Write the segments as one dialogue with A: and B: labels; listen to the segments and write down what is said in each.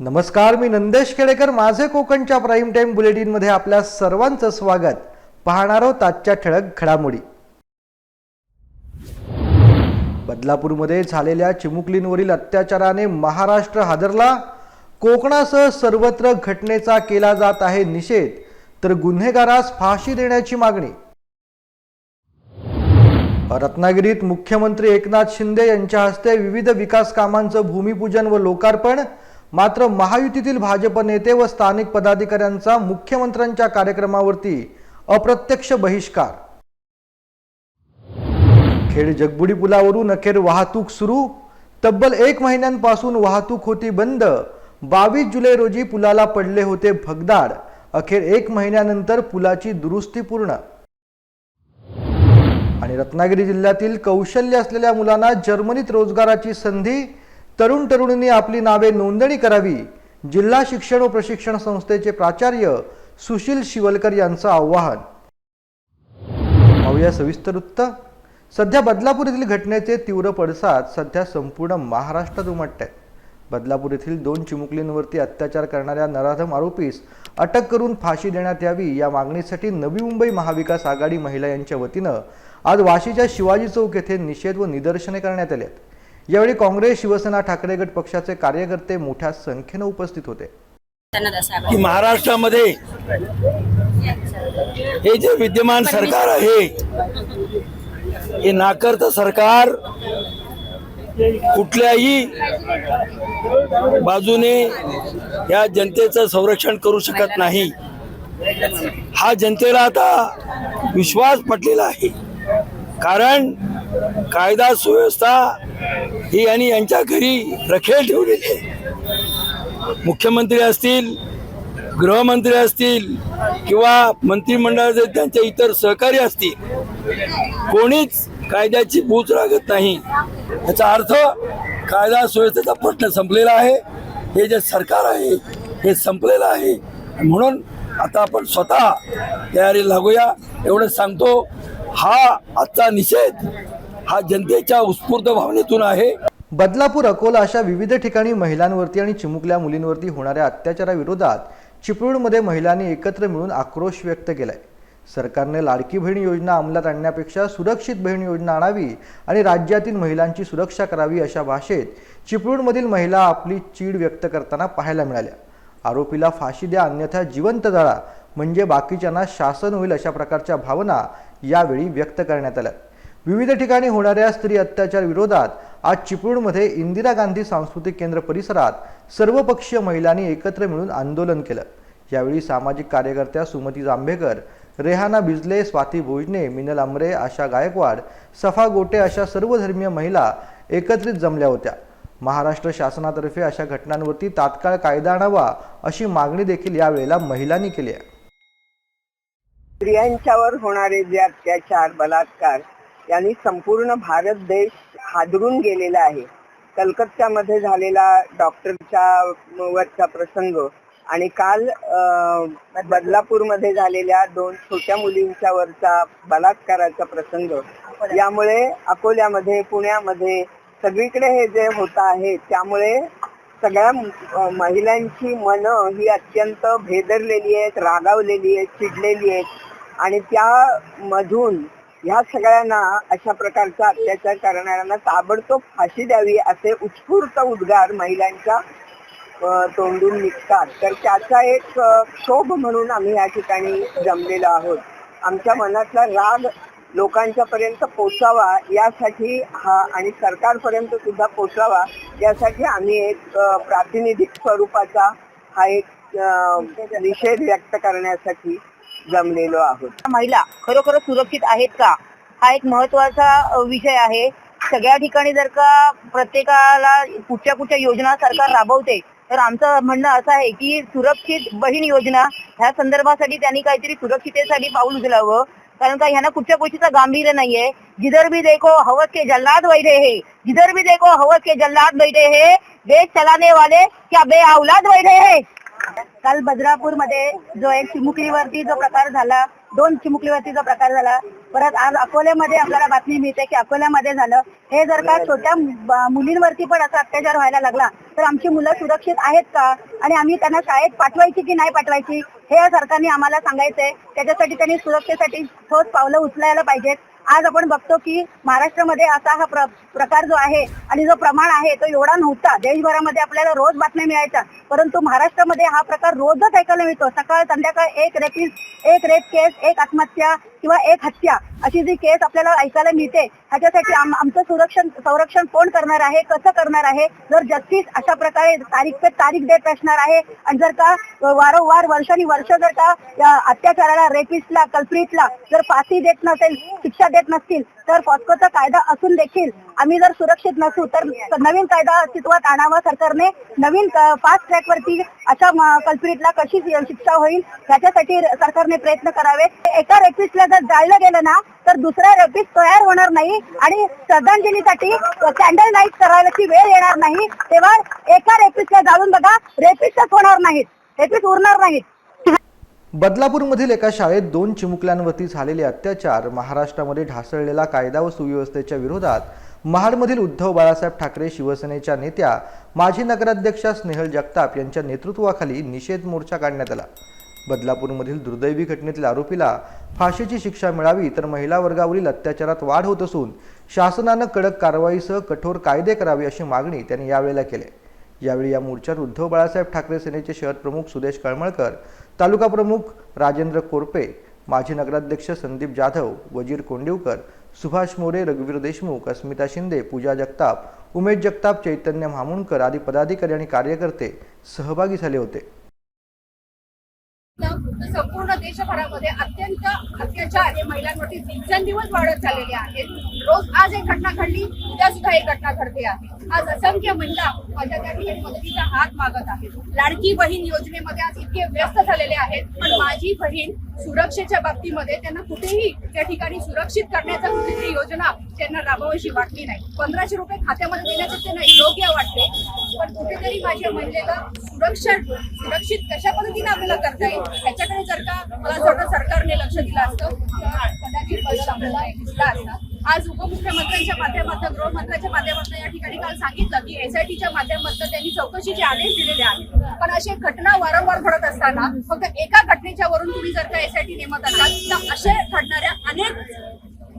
A: नमस्कार मी नंदेश केळेकर माझे कोकणच्या प्राईम टाईम बुलेटिनमध्ये आपल्या सर्वांचं स्वागत. पाहणार आहोत आजच्या ठळक घडामोडी. बदलापूरमध्ये झालेल्या चिमुकलींवरील अत्याचाराने महाराष्ट्र हादरला. कोकणासह सर्वत्र घटनेचा केला जात आहे निषेध तर गुन्हेगारास फाशी देण्याची मागणी. रत्नागिरीत मुख्यमंत्री एकनाथ शिंदे यांच्या हस्ते विविध विकास कामांचं भूमिपूजन व लोकार्पण. मात्र महायुतीतील भाजप नेते व स्थानिक पदाधिकाऱ्यांचा मुख्यमंत्र्यांच्या कार्यक्रमावरती अप्रत्यक्ष बहिष्कार. खेड जगबुडी पुलावरून अखेर वाहतूक सुरू. तब्बल एक महिन्यांपासून वाहतूक होती बंद. बावीस जुलै रोजी पुलाला पडले होते भगदाड. अखेर एक महिन्यानंतर पुलाची दुरुस्ती पूर्ण. आणि रत्नागिरी जिल्ह्यातील कौशल्य असलेल्या मुलांना जर्मनीत रोजगाराची संधी तरुण तरुणींनी आपली नावे नोंदणी करावी. जिल्हा शिक्षण व प्रशिक्षण संस्थेचे प्राचार्य सुशील शिवलकर यांचं आवाहन. पाहूया सविस्तर वृत्त सध्या बदलापूर येथील घटनेचे तीव्र पडसाद सध्या संपूर्ण महाराष्ट्रात उमटत आहेत बदलापूर येथील दोन चिमुकलींवरती अत्याचार करणाऱ्या नराधम आरोपीस अटक करून फाशी देण्यात यावी या मागणीसाठी नवी मुंबई महाविकास आघाडी महिला यांच्या वतीनं आज वाशीच्या शिवाजी चौक येथे निषेध व निदर्शने करण्यात आली आहेत. यावेळी काँग्रेस शिवसेना ठाकरे गट पक्षाचे कार्यकर्ते मोठ्या संख्येनं उपस्थित होते.
B: की महाराष्ट्रामध्ये हे जे विद्यमान सरकार आहे हे नाकर्त सरकार कुठल्याही बाजूने या जनतेचं संरक्षण करू शकत नाही. हा जनतेला आता विश्वास पटलेला आहे. कारण कायदा सुव्यवस्था ही आणि यांच्या घरी रखेल ठेवलेली आहे. मुख्यमंत्री असतील गृहमंत्री असतील किंवा मंत्रिमंडळाचे त्यांचे इतर सहकारी असतील कोणीच कायद्याची बूच लागत नाही. याचा अर्थ कायदा सुव्यवस्थेचा प्रश्न संपलेला आहे. हे जे सरकार आहे हे संपलेलं आहे. म्हणून आता आपण स्वतः तयारी लागूया. एवढं सांगतो हा आजचा निषेध हा जनतेच्या उत्स्फूर्त भावनेतून आहे.
A: बदलापूर अकोला अशा विविध ठिकाणी महिलांवरती आणि चिमुकल्या मुलींवरती होणाऱ्या अत्याचाराविरोधात चिपळूणमध्ये महिलांनी एकत्र मिळून आक्रोश व्यक्त केलाय. सरकारने लाडकी बहीण योजना अंमलात आणण्यापेक्षा सुरक्षित बहीण योजना आणावी आणि राज्यातील महिलांची सुरक्षा करावी अशा भाषेत चिपळूणमधील महिला आपली चीड व्यक्त करताना पाहायला मिळाल्या. आरोपीला फाशी द्या अन्यथा जिवंत जाळा म्हणजे बाकीच्यांना शासन होईल अशा प्रकारच्या भावना यावेळी व्यक्त करण्यात आल्या. विविध ठिकाणी होणाऱ्या स्त्री अत्याचार विरोधात आज चिपळूणमध्ये इंदिरा गांधी सांस्कृतिक केंद्र परिसरात सर्वपक्षीय महिलांनी एकत्र मिळून आंदोलन केलं. यावेळी सामाजिक कार्यकर्त्या सुमती जांभेकर रेहाना बिजले स्वाती भोजने मिनल आमरे आशा गायकवाड सफा गोटे अशा सर्वधर्मीय महिला एकत्रित जमल्या होत्या. महाराष्ट्र शासनातर्फे अशा घटनांवरती तात्काळ कायदा आणावा अशी मागणी देखील यावेळेला महिलांनी केली आहे.
C: स्त्रियांच्यावर होणारे जे अत्याचार बलात्कार यांनी संपूर्ण भारत देश हादरून गेलेला आहे. कलकत्त्यामध्ये झालेला डॉक्टरच्या वरचा प्रसंग आणि काल बदलापूरमध्ये झालेल्या दोन छोट्या मुलींच्या वरचा बलात्काराचा प्रसंग. यामुळे अकोल्यामध्ये पुण्यामध्ये सगळीकडे हे जे होत आहे त्यामुळे सगळ्या महिलांची मन ही अत्यंत भेदरलेली आहेत रागावलेली आहेत चिडलेली आहेत. आणि त्या ह्या सगळ्यांना अशा प्रकारचा अत्याचार करणाऱ्यांना ताबडतोब फाशी द्यावी असे उत्स्फूर्त उद्गार महिलांच्या तोंडून निघतात. तर त्याचा एक क्षोभ म्हणून आम्ही या ठिकाणी जमलेलो आहोत. आमच्या मनातला राग लोकांच्या पर्यंत पोचावा यासाठी हा आणि सरकारपर्यंत सुद्धा पोचावा यासाठी आम्ही एक प्रातिनिधिक स्वरूपाचा हा एक निषेध व्यक्त करण्यासाठी जमलेलो आहोत.
D: महिला खरोखर सुरक्षित आहेत का? हा एक महत्त्वाचा विषय आहे. सगळ्या ठिकाणी जर का प्रत्येकाला कुठच्या कुठच्या योजना सरकार राबवते तर आमचं म्हणणं असं आहे की सुरक्षित बहीण योजना ह्या संदर्भासाठी त्यांनी काहीतरी सुरक्षितेसाठी पाऊल उचलावं. कारण का ह्यांना कुठच्या गोष्टीचं गांभीर्य नाहीये. जिधर भी देखो हवस के जल्लाद बैठे हे. जिधर भी देखो हवस के जल्लाद बैठे हे. देश चलाने वाले क्या बे औलाद बैठे हे? काल बद्रापूरमध्ये जो एक चिमुकलीवरती जो प्रकार झाला दोन चिमुकलीवरतीचा प्रकार झाला परत आज अकोल्यामध्ये आपल्याला बातमी मिळते की अकोल्यामध्ये झालं. हे जर का छोट्या मुलींवरती पण असा अत्याचार व्हायला लागला तर आमची मुलं सुरक्षित आहेत का? आणि आम्ही त्यांना शाळेत पाठवायची की नाही पाठवायची हे या सरकारने आम्हाला सांगायचंय. त्याच्यासाठी त्यांनी सुरक्षेसाठी ठोस पावलं उचलायला पाहिजेत. आज आपण बघतो की महाराष्ट्रामध्ये असा हा प्र- प्रकार जो आहे आणि जो प्रमाण आहे तो एवढा नव्हता. देशभरामध्ये आपल्याला रोज बातम्या मिळायच्या. परंतु महाराष्ट्रामध्ये हा प्रकार रोजच ऐकायला मिळतो. सकाळ संध्याकाळ एक रेपी एक रेप केस एक आत्महत्या किंवा एक हत्या अशी जी केस आपल्याला ऐकायला मिळते ह्याच्यासाठी आम- आमचं सुरक्षण संरक्षण कोण करणार आहे कसं करणार आहे? जर जस्टिस अशा प्रकारे तारीख पे तारीख देत असणार आहे आणि जर का वारंवार वर्षानी वर्ष जर का अत्याचाराला रेपिस्टला कल्प्रिटला जर फाशी देत नसेल शिक्षा देत नसतील तर फॉस्कोचा कायदा असून देखील आम्ही जर सुरक्षित नसू तर नवीन कायदा अस्तित्वात आणावा सरकारने. नवीन फास्ट ट्रॅक वरती अशा कल्प्रिटला कशी शिक्षा होईल याच्यासाठी सरकारने प्रयत्न करावे. एका रेपिस्टला जर जाळलं गेलं ना तर दुसरा रेपिस्ट तयार होणार नाही आणि श्रद्धांजलीसाठी कॅन्डल नाईट करायची वेळ येणार नाही. तेव्हा एका रेपिस्टला जाळून बघा रेपिस्टच होणार नाहीत. रेपिस्ट उरणार नाहीत.
A: बदलापूरमधील एका शाळेत दोन चिमुकल्यांवरती झालेले अत्याचार महाराष्ट्रामध्ये ढासळलेला कायदा व सुव्यवस्थेच्या विरोधात महाडमधील उद्धव बाळासाहेब ठाकरे शिवसेनेच्या नेत्या माजी नगराध्यक्षा स्नेहल जगताप यांच्या नेतृत्वाखाली निषेध मोर्चा काढण्यात आला. बदलापूरमधील दुर्दैवी घटनेतील आरोपीला फाशीची शिक्षा मिळावी तर महिला वर्गावरील अत्याचारात वाढ होत असून शासनानं कडक कारवाईसह कठोर कायदे करावे अशी मागणी त्यांनी यावेळेला केली. यावेळी या मोर्चात उद्धव बाळासाहेब ठाकरे सेनेचे शहर प्रमुख सुदेश कळमळकर तालुका प्रमुख राजेंद्र कोरपे माजी नगराध्यक्ष संदीप जाधव वजीर कोंडिवकर सुभाष मोरे रघुवीर देशमुख अस्मिता शिंदे पूजा जगताप उमेश जगताप चैतन्य म्हामुणकर आदी पदाधिकारी आणि कार्यकर्ते सहभागी झाले होते.
E: संपूर्ण देशभरामध्ये अत्यंत अत्याचार हे महिलांवरती दिवसेंदिवस वाढत चाललेले आहेत. रोज आज एक घटना घडली उद्या सुद्धा एक घटना घडते आहे. आज असंख्य महिला माझ्या त्या ठिकाणी मदतीचा हात मागत आहेत. लाडकी बहीण योजनेमध्ये आज इतके व्यस्त झालेले आहेत. पण माझी बहीण सुरक्षेच्या बाबतीमध्ये त्यांना कुठेही त्या ठिकाणी सुरक्षित करण्याचा कुठेतरी योजना त्यांना राबवायची वाटली नाही. पंधराशे रुपये खात्यामध्ये देण्याचं त्यांना योग्य वाटले. पण कुठेतरी माझ्या महिलेला सुरक्षा सुरक्षित कशा पद्धतीने आपल्याला करता येईल याच्याकडे जर का मला असं वाटतं सरकारने लक्ष दिलं असतं कदाचित आज उपमुख्यमंत्र्यांच्या माध्यमातून गृहमंत्र्यांच्या माध्यमातून या ठिकाणी काल सांगितलं की एसआयटीच्या माध्यमातून त्यांनी चौकशीचे आदेश दिलेले आहेत. पण अशी घटना वारंवार घडत असताना फक्त एका घटनेच्या वरून तुम्ही जर का एसआयटी नेमत असाल तर असे घडणाऱ्या अनेक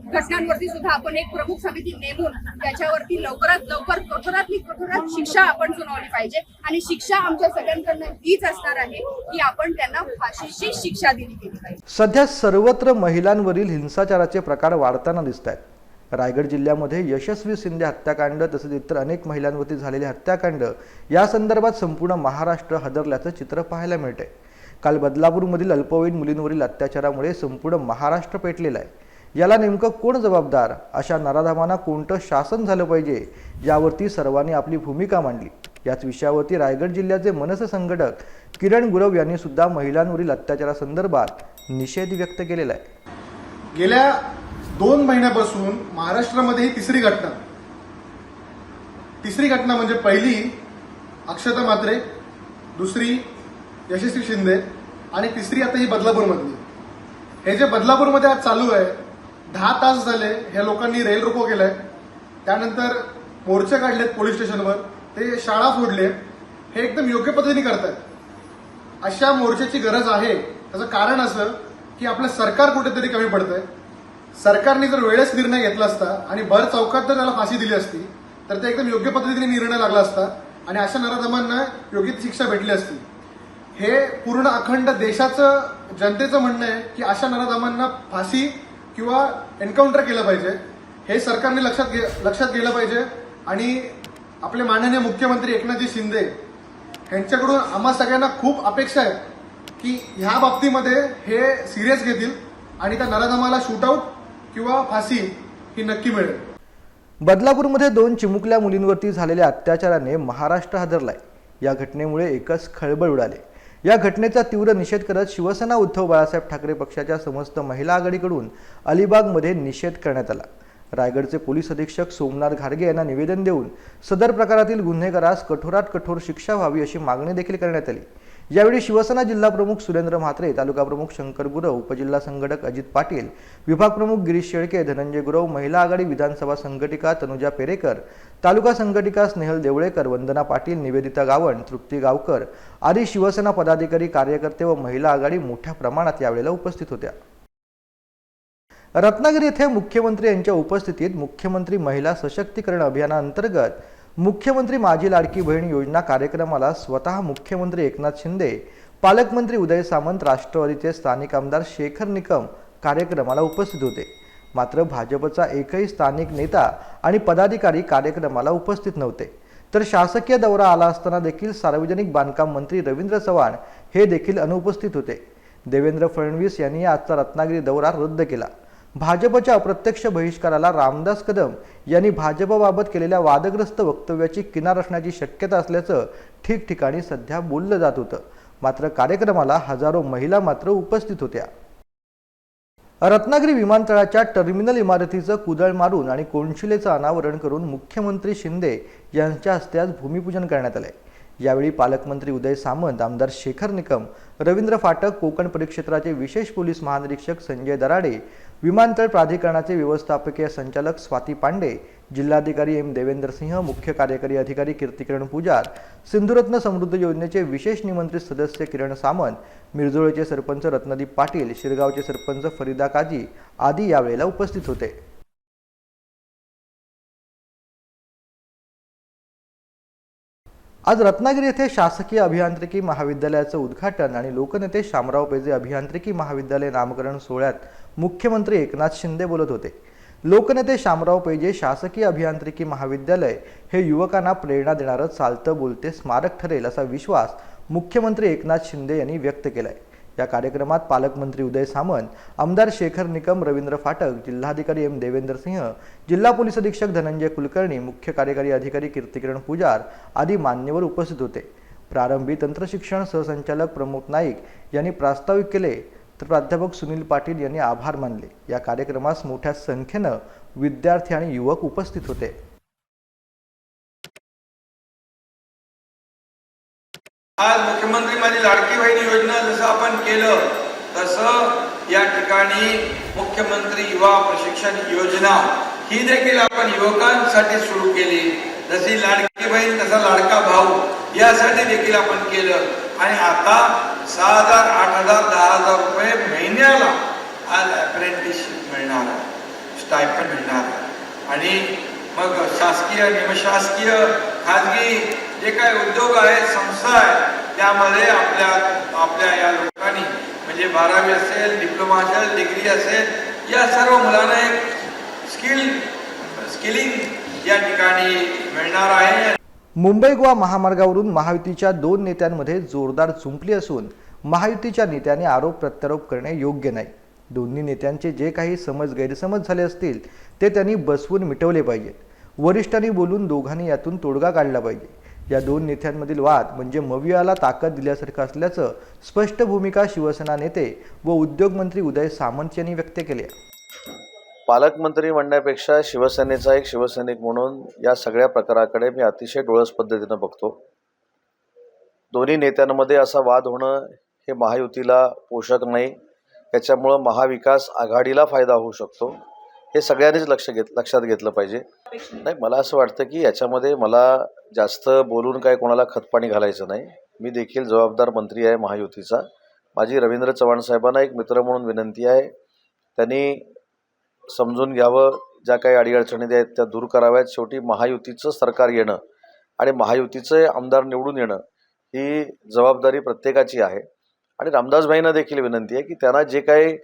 E: घटनांवरती सुद्धा आपण एक प्रमुख समिती नेमून त्याच्यावरती लवकरात लवकर कठोरातली कठोरात शिक्षा आपण सुनावली पाहिजे. आणि शिक्षा आमच्या सगळ्यांकडनं हीच असणार आहे की आपण त्यांना फाशीची शिक्षा दिली गेली पाहिजे.
A: सध्या सर्वत्र महिलांवरील हिंसाचाराचे प्रकार वाढताना दिसत आहेत रायगड जिल्ह्यामध्ये यशस्वी शिंदे हत्याकांड तसेच इतर अनेक महिलांवरती झालेले हत्याकांड या संदर्भात संपूर्ण महाराष्ट्र हदरल्याचं चित्र पाहायला मिळते काल बदलापूरमधील अल्पवयीन मुलींवरील अत्याचारामुळे संपूर्ण महाराष्ट्र पेटलेला आहे. याला नेमकं कोण जबाबदार? अशा नराधामांना कोणतं शासन झालं पाहिजे? यावरती सर्वांनी आपली भूमिका मांडली. याच विषयावरती रायगड जिल्ह्याचे मनसे संघटक किरण गुरव यांनी सुद्धा महिलांवरील अत्याचारासंदर्भात निषेध व्यक्त केलेला आहे.
F: गेल्या दोन महिन्यापासून महाराष्ट्रामध्ये ही तिसरी घटना. तिसरी घटना म्हणजे पहिली अक्षता मात्रे दुसरी यशस्वी शिंदे आणि तिसरी आता ही बदलापूरमधली. हे जे बदलापूरमध्ये आज चालू आहे दहा तास झाले ह्या लोकांनी रेल रोको केलाय. त्यानंतर मोर्चे काढलेत पोलीस स्टेशनवर. ते शाळा फोडले हे एकदम योग्य पद्धतीने करतायत. अशा मोर्चाची गरज आहे. त्याचं कारण असं की आपलं सरकार कुठेतरी कमी पडतंय. सरकारने जर वेळेस निर्णय घेतला असता आणि भर चौकात जर त्याला फाशी दिली असती तर ते एकदम योग्य पद्धतीने निर्णय लागला असता आणि अशा नराधमांना योग्य शिक्षा भेटली असती. हे पूर्ण अखंड देशाचं जनतेचं म्हणणं आहे की अशा नराधमांना फाशी किंवा एन्काउंटर केलं पाहिजे हे सरकारने लक्षात घे लक्षात गेलं पाहिजे. आणि आपले माननीय मुख्यमंत्री एकनाथजी शिंदे यांच्याकडून आम्हा सगळ्यांना खूप अपेक्षा आहे की ह्या बाबतीमध्ये हे सिरियस घेतील आणि त्या नराधमाला शूटआउट किंवा फाशी ही नक्की मिळेल.
A: बदलापूरमध्ये दोन चिमुकल्या मुलींवरती झालेल्या अत्याचाराने महाराष्ट्र हादरलाय. या घटनेमुळे एकच खळबळ उडाले. या घटनेचा तीव्र निषेध करत शिवसेना उद्धव बाळासाहेब ठाकरे पक्षाच्या समस्त महिला आघाडीकडून अलिबागमध्ये निषेध करण्यात आला. रायगडचे पोलीस अधीक्षक सोमनाथ घारगे यांना निवेदन देऊन सदर प्रकारातील गुन्हेगारास कठोरात कठोर शिक्षा व्हावी अशी मागणी देखील करण्यात आली. यावेळी शिवसेना जिल्हा प्रमुख सुरेंद्र म्हात्रे तालुका प्रमुख शंकर गुरव उपजिल्हा संघटक अजित पाटील विभाग प्रमुख गिरीश शेळके धनंजय गुरव महिला आघाडी विधानसभा संघटिका तनुजा पेरेकर तालुका संघटिका स्नेहल देवळेकर वंदना पाटील निवेदिता गावण तृप्ती गावकर आदी शिवसेना पदाधिकारी कार्यकर्ते व महिला आघाडी मोठ्या प्रमाणात यावेळेला उपस्थित होत्या. रत्नागिरी येथे मुख्यमंत्री यांच्या उपस्थितीत मुख्यमंत्री महिला सशक्तीकरण अभियानाअंतर्गत मुख्यमंत्री माझी लाडकी बहीण योजना कार्यक्रमाला स्वतः मुख्यमंत्री एकनाथ शिंदे पालकमंत्री उदय सामंत राष्ट्रवादीचे स्थानिक आमदार शेखर निकम कार्यक्रमाला उपस्थित होते. मात्र भाजपचा एकही स्थानिक नेता आणि पदाधिकारी कार्यक्रमाला उपस्थित नव्हते. तर शासकीय दौरा आला असताना देखील सार्वजनिक बांधकाम मंत्री रवींद्र चव्हाण हे देखील अनुपस्थित होते. देवेंद्र फडणवीस यांनी आजचा रत्नागिरी दौरा रद्द केला. भाजपच्या अप्रत्यक्ष बहिष्काराला रामदास कदम यांनी भाजपबाबत केलेल्या वादग्रस्त वक्तव्याची किनार असण्याची शक्यता असल्याचं ठिकठिकाणी सध्या बोललं जात होतं. मात्र कार्यक्रमाला हजारो महिला मात्र उपस्थित होत्या. रत्नागिरी विमानतळाच्या टर्मिनल इमारतीचं कुदळ मारून आणि कोणशिलेचं अनावरण करून मुख्यमंत्री शिंदे यांच्या हस्ते आज भूमिपूजन करण्यात आलंय. यावेळी पालकमंत्री उदय सामंत आमदार शेखर निकम रवींद्र फाटक कोकण परिक्षेत्राचे विशेष पोलीस महानिरीक्षक संजय दराडे विमानतळ प्राधिकरणाचे व्यवस्थापकीय संचालक स्वाती पांडे जिल्हाधिकारी एम देवेंद्र सिंह मुख्य कार्यकारी अधिकारी कीर्तिकिरण पुजार सिंधुरत्न समृद्ध योजनेचे विशेष निमंत्रित सदस्य किरण सामंत मिरजोळेचे सरपंच रत्नदीप पाटील शिरगावचे सरपंच फरीदा काजी आदी यावेळेला उपस्थित होते. आज रत्नागिरी येथे शासकीय अभियांत्रिकी महाविद्यालयाचं उद्घाटन आणि लोकनेते शामराव पेजे अभियांत्रिकी महाविद्यालय नामकरण सोहळ्यात मुख्यमंत्री एकनाथ शिंदे बोलत होते. लोकनेते शामराव पेजे शासकीय अभियांत्रिकी महाविद्यालय हे युवकांना प्रेरणा देणारं चालतं बोलते स्मारक ठरेल असा विश्वास मुख्यमंत्री एकनाथ शिंदे यांनी व्यक्त केला आहे या कार्यक्रमात पालकमंत्री उदय सामंत आमदार शेखर निकम रवींद्र फाटक जिल्हाधिकारी एम देवेंद्र सिंह जिल्हा पोलीस अधीक्षक धनंजय कुलकर्णी मुख्य कार्यकारी अधिकारी कीर्तिकिरण पुजार आदी मान्यवर उपस्थित होते. प्रारंभी तंत्रशिक्षण सहसंचालक प्रमोद नाईक यांनी प्रास्ताविक केले. तर प्राध्यापक सुनील पाटील यांनी आभार मानले. या कार्यक्रमास मोठ्या संख्येनं विद्यार्थी आणि युवक उपस्थित होते.
G: आज मुख्यमंत्री माझी लाडकी बहिणी योजना जसं आपण केलं तसं या ठिकाणी मुख्यमंत्री युवा प्रशिक्षण योजना ही देखील आपण युवकांसाठी सुरू केली. जशी लाडकी बहीण तसा लाडका भाऊ यासाठी देखील आपण केलं. आणि आता सहा हजार आठ हजार दहा हजार रुपये महिन्याला आज अप्रेंटिसशिप मिळणार आहे. स्टायपन मिळणार आणि मग शासकीय निमशासकीय खाजगी जे काही उद्योग आहेत संस्था आहेत त्यामध्ये आपल्या आपल्या या लोकांनी म्हणजे बारावी असेल डिप्लोमा असेल डिग्री असेल या सर्व मुलांना एक स्किल स्किलिंग या ठिकाणी मिळणार आहे.
A: मुंबई गोवा महामार्गावरून महायुतीच्या दोन नेत्यांमध्ये जोरदार चुंपली असून महायुतीच्या नेत्याने आरोप प्रत्यारोप करणे योग्य नाही. दोन्ही नेत्यांचे जे काही समज गैरसमज झाले असतील ते त्यांनी बसवून मिटवले पाहिजेत. वरिष्ठांनी बोलून दोघांनी यातून तोडगा काढला पाहिजे. या दोन नेत्यांमधील वाद म्हणजे मवियाला ताकद दिल्यासारखं असल्याचं स्पष्ट भूमिका शिवसेना नेते व उद्योगमंत्री उदय सामंत यांनी व्यक्त केल्या
H: पालकमंत्री म्हणण्यापेक्षा शिवसेनेचा एक शिवसैनिक म्हणून या सगळ्या प्रकाराकडे मी अतिशय डोळस पद्धतीनं बघतो. दोन्ही नेत्यांमध्ये असा वाद होणं हे महायुतीला पोषक नाही. त्याच्यामुळं महाविकास आघाडीला फायदा होऊ शकतो. हे सगळ्यांनीच लक्ष घेत लक्षात घेतलं पाहिजे. नाही मला असं वाटतं की याच्यामध्ये मला जास्त बोलून काय कोणाला खतपाणी घालायचं नाही. मी देखील जबाबदार मंत्री आहे महायुतीचा. माझी रवींद्र चव्हाण साहेबांना एक मित्र म्हणून विनंती आहे. त्यांनी समजून घ्यावं. ज्या काही अडीअडचणी आहेत त्या दूर कराव्यात. शेवटी महायुतीचं सरकार येणं आणि महायुतीचे आमदार निवडून येणं ही जबाबदारी प्रत्येकाची आहे. आणि रामदासभाईंना देखील विनंती आहे की त्यांना जे काही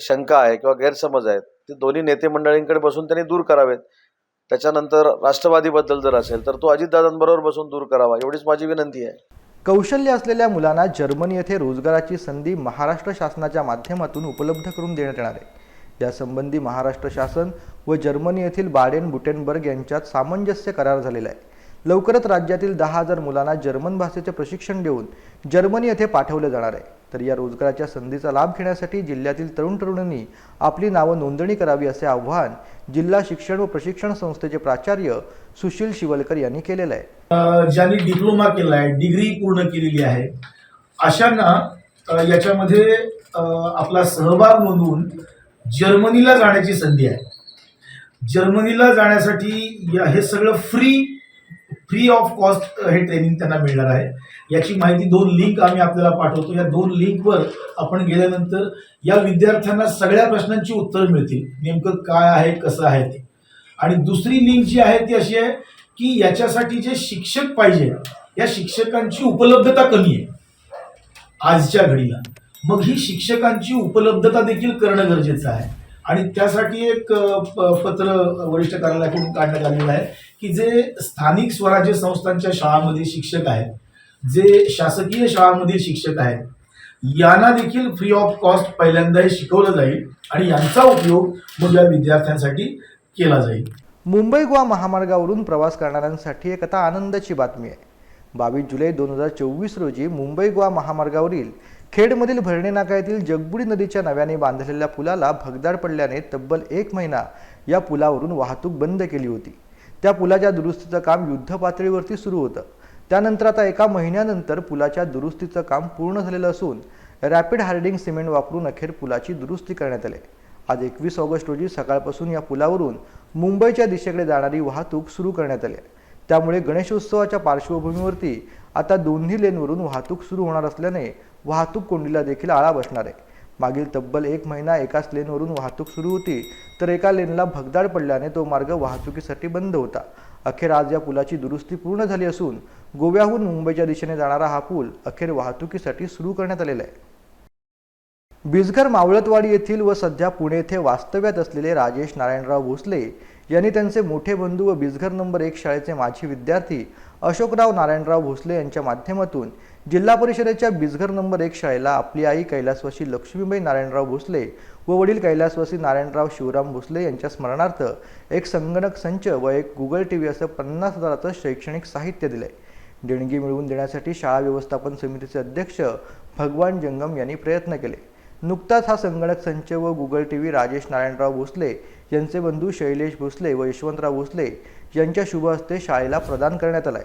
H: शंका आहे किंवा गैरसमज आहेत ते दोन्ही नेते मंडळींकडे बसून त्यांनी दूर करावेत. त्याच्यानंतर राष्ट्रवादीबद्दल जर असेल तर तो अजितदादांबरोबर बसून दूर करावा एवढीच माझी विनंती आहे.
A: कौशल्य असलेल्या मुलांना जर्मनी येथे रोजगाराची संधी महाराष्ट्र शासनाच्या माध्यमातून उपलब्ध करून देण्यात येणार आहे. यासंबंधी महाराष्ट्र शासन व जर्मनी येथील बाडेन बुटेनबर्ग यांच्यात सामंजस्य करार झालेला आहे. लवकरच राज्यातील दहा हजार मुलांना जर्मन भाषेचे प्रशिक्षण देऊन जर्मनी येथे पाठवले जाणार आहे. तर या रोजगाराच्या संधीचा लाभ घेण्यासाठी जिल्ह्यातील तरुण तरुणांनी आपली नावं नोंदणी करावी असे आवाहन जिल्हा शिक्षण व प्रशिक्षण संस्थेचे प्राचार्य सुशील शिवलकर यांनी केलेलं आहे.
I: ज्यांनी डिप्लोमा केला आहे डिग्री पूर्ण केलेली आहे अशांना याच्यामध्ये आपला सहभाग नोंदवून जर्मनीला जाण्याची संधी आहे. जर्मनीला जाण्यासाठी हे सगळं फ्री फ्री ऑफ कॉस्ट हे ट्रेनिंग त्यांना मिळणार आहे. याची माहिती दोन लिंक आम्ही आपल्याला पाठवतो. या दोन लिंकवर आपण गेल्यानंतर या विद्यार्थ्यांना सगळ्या प्रश्नांची उत्तरं मिळतील. नेमकं काय आहे कसं आहे ते. आणि दुसरी लिंक जी आहे ती अशी आहे की याच्यासाठी जे शिक्षक पाहिजे या शिक्षकांची उपलब्धता कमी आहे. आजच्या घडीला. मग ही शिक्षकांची उपलब्धता देखील करणं गरजेचं आहे. आणि त्यासाठी एक पत्र वरिष्ठ कार्यालयाकडून काढण्यात आलेलं आहे. की जे स्थानिक स्वराज्य संस्थांच्या शाळांमधील शिक्षक आहेत जे शासकीय शाळांमधील शिक्षक आहेत यांना देखील फ्री ऑफ कॉस्ट पहिल्यांदा हे शिकवलं जाईल आणि यांचा उपयोग मग या विद्यार्थ्यांसाठी केला जाईल.
A: मुंबई गोवा महामार्गावरून प्रवास करणाऱ्यांसाठी एक आता आनंदाची बातमी आहे. बावीस जुलै दोन हजार चोवीस रोजी मुंबई गोवा महामार्गावरील खेडमधील भरणे नाका येथील जगबुडी नदीच्या नव्याने बांधलेल्या पुलाला भगदाड पडल्याने तब्बल एक महिना या पुलावरून वाहतूक बंद केली होती. त्या पुलाच्या दुरुस्तीचं काम युद्धपातळीवरती सुरू होतं. त्यानंतर आता एका महिन्यानंतर पुलाच्या दुरुस्तीचं काम पूर्ण झालेलं असून रॅपिड हार्डिंग सिमेंट वापरून अखेर पुलाची दुरुस्ती करण्यात आली. आज एकवीस ऑगस्ट रोजी सकाळपासून या पुलावरून मुंबईच्या दिशेकडे जाणारी वाहतूक सुरू करण्यात आली. आहे त्यामुळे गणेशोत्सवाच्या पार्श्वभूमीवरती आता दोन्ही लेनवरून वाहतूक सुरू होणार असल्याने वाहतूक कोंडीला देखील आळा बसणार आहे. मागील तब्बल एक महिना एकाच लेनवरून वाहतूक सुरू होती तर एका लेनला भगदाड पडल्याने तो मार्ग वाहतुकीसाठी बंद होता. अखेर आज या पुलाची दुरुस्ती पूर्ण झाली असून गोव्याहून मुंबईच्या दिशेने जाणारा हा पूल अखेर वाहतुकीसाठी सुरू करण्यात आलेला आहे. बिजघर मावळतवाडी येथील व सध्या पुणे येथे वास्तव्यात असलेले राजेश नारायणराव भोसले यांनी त्यांचे मोठे बंधू व बिजघर नंबर एक शाळेचे माजी विद्यार्थी अशोकराव नारायणराव भोसले यांच्या माध्यमातून जिल्हा परिषदेच्या बिजघर नंबर एक शाळेला आपली आई कैलासवासी लक्ष्मीबाई नारायणराव भोसले व वडील कैलासवासी नारायणराव शिवराम भोसले यांच्या स्मरणार्थ एक संगणक संच व एक गुगल टी व्ही असं पन्नास हजाराचं शैक्षणिक साहित्य दिलंय. देणगी मिळवून देण्यासाठी शाळा व्यवस्थापन समितीचे अध्यक्ष भगवान जंगम यांनी प्रयत्न केले. नुकताच हा संगणक संच व Google T V Rajesh Narayanrao Bhosale यांचे बंधू शैलेश भोसले व यशवंतराव भोसले यांच्या शुभ हस्ते शाळेला प्रदान करण्यात आलाय.